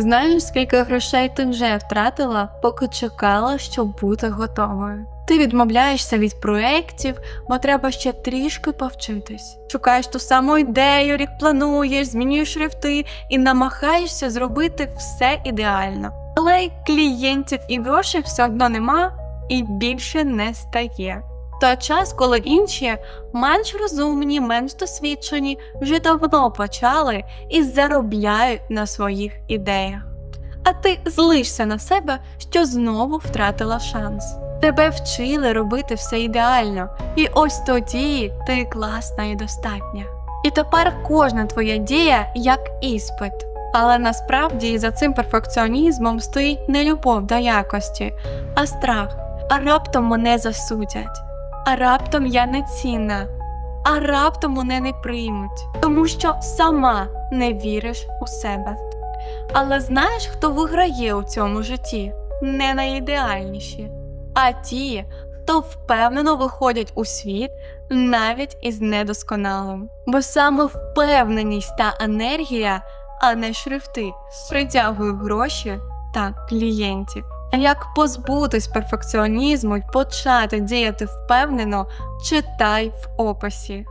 Знаєш, скільки грошей ти вже втратила, поки чекала, щоб бути готовою. Ти відмовляєшся від проєктів, бо треба ще трішки повчитись. Шукаєш ту саму ідею, рік плануєш, змінюєш шрифти і намагаєшся зробити все ідеально. Але клієнтів і грошей все одно нема і більше не стає. Той час, коли інші менш розумні, менш досвідчені, вже давно почали і заробляють на своїх ідеях. А ти злишся на себе, що знову втратила шанс. Тебе вчили робити все ідеально, і ось тоді ти класна і достатня. І тепер кожна твоя дія як іспит. Але насправді за цим перфекціонізмом стоїть не любов до якості, а страх. А раптом мене засудять, а раптом я не цінна, а раптом мене не приймуть, тому що сама не віриш у себе. Але знаєш, хто виграє у цьому житті? Не найідеальніші, а ті, хто впевнено виходять у світ навіть із недосконалим. Бо саме впевненість та енергія, а не шрифти, притягують гроші та клієнтів. Як позбутись перфекціонізму і почати діяти впевнено, читай в описі.